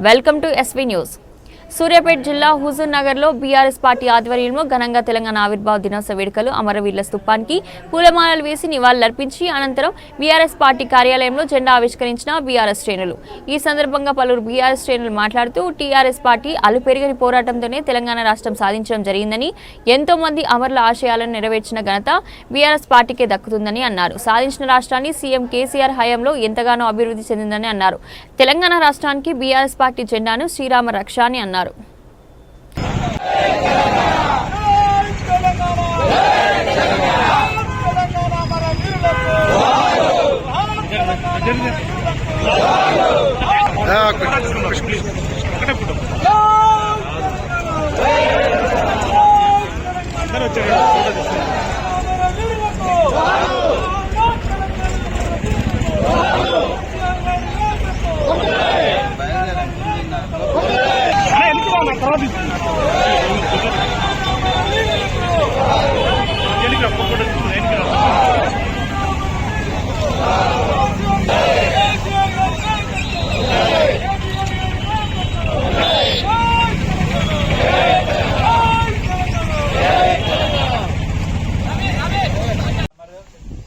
Welcome to SV news Suryapet జిల్లా హుజూర్ నగర్లో BRS party ఆధ్వర్యంలో ఘనంగా తెలంగాణ ఆవిర్భావ దినోత్సవ వేడుకలు అమరవీరుల స్థూపానికి పూలమాలలు వేసి నివాళులర్పించి అనంతరం బీఆర్ఎస్ పార్టీ కార్యాలయంలో జెండా ఆవిష్కరించిన బీఆర్ఎస్ శ్రేణులు. ఈ సందర్భంగా పలువురు బీఆర్ఎస్ శ్రేణులు మాట్లాడుతూ టీఆర్ఎస్ పార్టీ అలుపెరుగని పోరాటంతోనే తెలంగాణ రాష్ట్రం సాధించడం జరిగిందని ఎంతో మంది అమరుల ఆశయాలను నెరవేర్చిన ఘనత బీఆర్ఎస్ పార్టీకే దక్కుతుందని అన్నారు. సాధించిన రాష్ట్రాన్ని సీఎం కేసీఆర్ హయాంలో ఎంతగానో అభివృద్ధి చెందిందని అన్నారు. తెలంగాణ రాష్ట్రానికి బీఆర్ఎస్ పార్టీ జెండాను శ్రీరామ రక్ష అని అన్నారు. పాల్గొన్నారు ఒకటే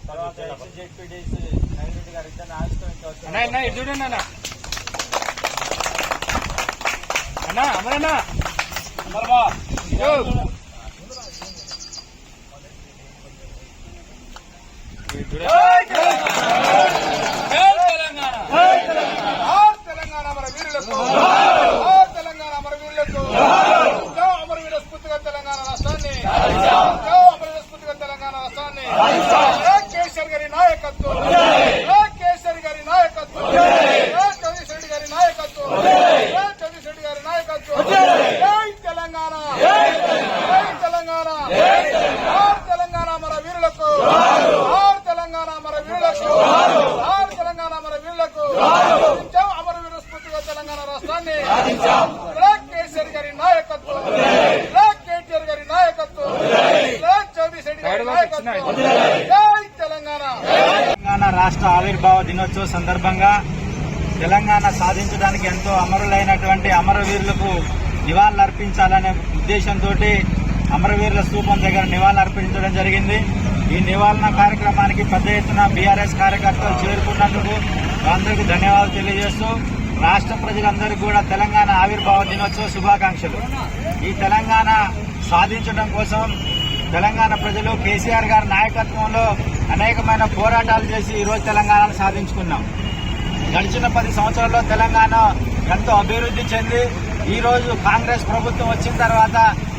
తర్వాత ఎస్జెడ్పీడీస్ నైరుతి గారు ఇద్దరు ఆవిష్కరించవచ్చు అన్నా. அண்ணா அமரண்ணா அமரமா யோ Good తెలంగాణ తెలంగాణ రాష్ట్ర ఆవిర్భావ దినోత్సవ సందర్భంగా తెలంగాణ సాధించడానికి ఎంతో అమరులైనటువంటి అమరవీరులకు నివాళులర్పించాలనే ఉద్దేశంతో అమరవీరుల స్థూపం దగ్గర నివాళులర్పించడం జరిగింది. ఈ నివాళన కార్యక్రమానికి పెద్ద ఎత్తున బీఆర్ఎస్ కార్యకర్తలు చేరుకున్నందుకు అందరికీ ధన్యవాదాలు తెలియజేస్తూ రాష్ట్ర ప్రజలందరికీ కూడా తెలంగాణ ఆవిర్భావ దినోత్సవ శుభాకాంక్షలు. ఈ తెలంగాణ సాధించడం కోసం తెలంగాణ ప్రజలు కేసీఆర్ గారి నాయకత్వంలో అనేకమైన పోరాటాలు చేసి ఈరోజు తెలంగాణను సాధించుకున్నాం. గడిచిన పది సంవత్సరాల్లో తెలంగాణ ఎంతో అభివృద్ధి చెంది ఈరోజు కాంగ్రెస్ ప్రభుత్వం వచ్చిన తర్వాత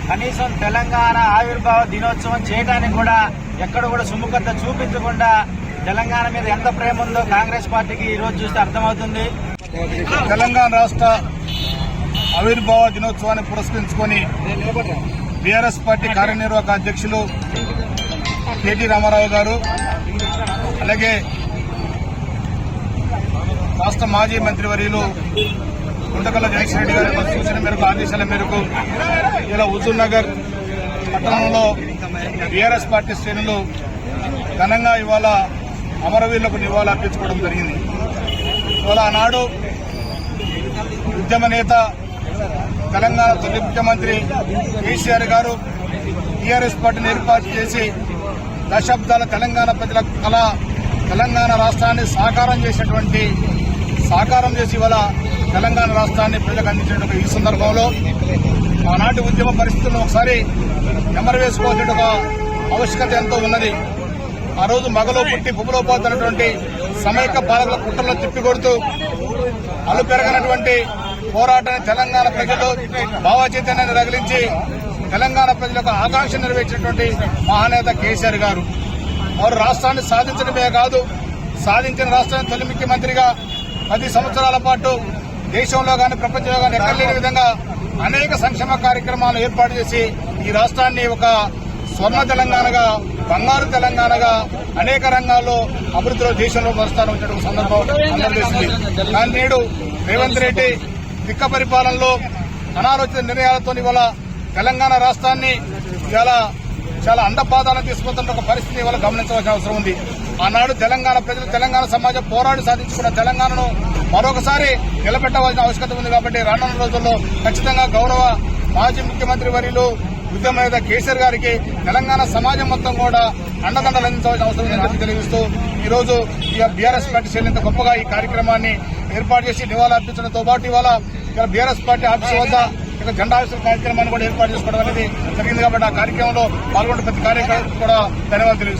కనీసం తెలంగాణ ఆవిర్భావ దినోత్సవం చేయడానికి కూడా ఎక్కడ కూడా సుముఖత చూపించకుండా తెలంగాణ మీద ఎంత ప్రేమ ఉందో కాంగ్రెస్ పార్టీకి ఈరోజు చూస్తే అర్థమవుతుంది. తెలంగాణ రాష్ట్ర ఆవిర్భావ దినోత్సవాన్ని పురస్కరించుకొని బీఆర్ఎస్ పార్టీ కార్యనిర్వాహక అధ్యక్షులు కేటీ రామారావు గారు అలాగే రాష్ట్ర మాజీ మంత్రివర్యులు గుంటకల్ల జగన్మోహన్ రెడ్డి గారి సూచన మేరకు ఆదేశాల మేరకు ఇలా హుజూర్ నగర్ పట్టణంలో బీఆర్ఎస్ పార్టీ శ్రేణులు ఘనంగా ఇవాళ అమరవీరులకు నివాళులు అర్పించుకోవడం జరిగింది. ఇవాళ ఆనాడు ఉద్యమ నేత తెలంగాణ తొలి ముఖ్యమంత్రి కేసీఆర్ గారు టీఆర్ఎస్ పార్టీని ఏర్పాటు చేసి దశాబ్దాల తెలంగాణ ప్రజల కళ తెలంగాణ రాష్ట్రాన్ని సాకారం చేసినటువంటి సాకారం చేసి ఇవాళ తెలంగాణ రాష్ట్రాన్ని ప్రజలకు అందించినటువంటి ఈ సందర్భంలో ఆనాటి ఉద్యమ పరిస్థితులను ఒకసారి నెమరు వేసుకోవాల్సిన ఒక ఆవశ్యకత ఎంతో ఉన్నది. ఆ రోజు మగలో పుట్టి పువ్వులో పోతున్నటువంటి సమైక్య పాలకుల కుట్రలో తిప్పికొడుతూ అలు పెరగనటువంటి పోరాటాన్ని తెలంగాణ ప్రజలు భావచైతన్యాన్ని రగిలించి తెలంగాణ ప్రజలకు ఆకాంక్ష నెరవేర్చినటువంటి మహానేత కేసీఆర్ గారు. వారు రాష్ట్రాన్ని సాధించడమే కాదు సాధించిన రాష్ట్రాన్ని తొలి ముఖ్యమంత్రిగా పది సంవత్సరాల పాటు దేశంలో కానీ ప్రపంచంలో కానీ ఎక్కడ లేని విధంగా అనేక సంక్షేమ కార్యక్రమాలు ఏర్పాటు చేసి ఈ రాష్ట్రాన్ని ఒక స్వర్ణ తెలంగాణగా బంగారు తెలంగాణగా అనేక రంగాల్లో అభివృద్ధిలో దేశంలో ప్రస్థానం వచ్చిన సందర్భం కానీ నేడు రేవంత్ రెడ్డి తిక్క పరిపాలనలో అనాలోచిత నిర్ణయాలతో ఇవాళ తెలంగాణ రాష్ట్రాన్ని ఇవాళ చాలా అండపాదాలను తీసుకుపోతున్న ఒక పరిస్థితి ఇవాళ గమనించవలసిన అవసరం ఉంది. ఆనాడు తెలంగాణ ప్రజలు తెలంగాణ సమాజం పోరాడి సాధించుకున్న తెలంగాణను మరొకసారి నిలబెట్టవలసిన ఆవశ్యకత ఉంది కాబట్టి రానున్న రోజుల్లో ఖచ్చితంగా గౌరవ మాజీ ముఖ్యమంత్రి వర్యులు ఉద్యమ కేసీఆర్ గారికి తెలంగాణ సమాజం మొత్తం కూడా అండదండలు అందించవలసిన అవసరం ఉందని తెలియజేస్తూ ఈ బీఆర్ఎస్ పార్టీ శ్రేణి గొప్పగా ఈ కార్యక్రమాన్ని ఏర్పాటు చేసి నివాళులు అర్పించడంతో పాటు ఇవాళ ఇక్కడ బీఆర్ఎస్ పార్టీ ఆఫీసు వద్ద ఇక్కడ జెండా ఆఫీసు కార్యక్రమాన్ని కూడా ఏర్పాటు చేసుకోవడం అనేది జరిగింది కాబట్టి ఆ కార్యక్రమంలో పాల్గొన్న ప్రతి కార్యక్రమం కూడా ధన్యవాదాలు తెలియజేస్తున్నాను.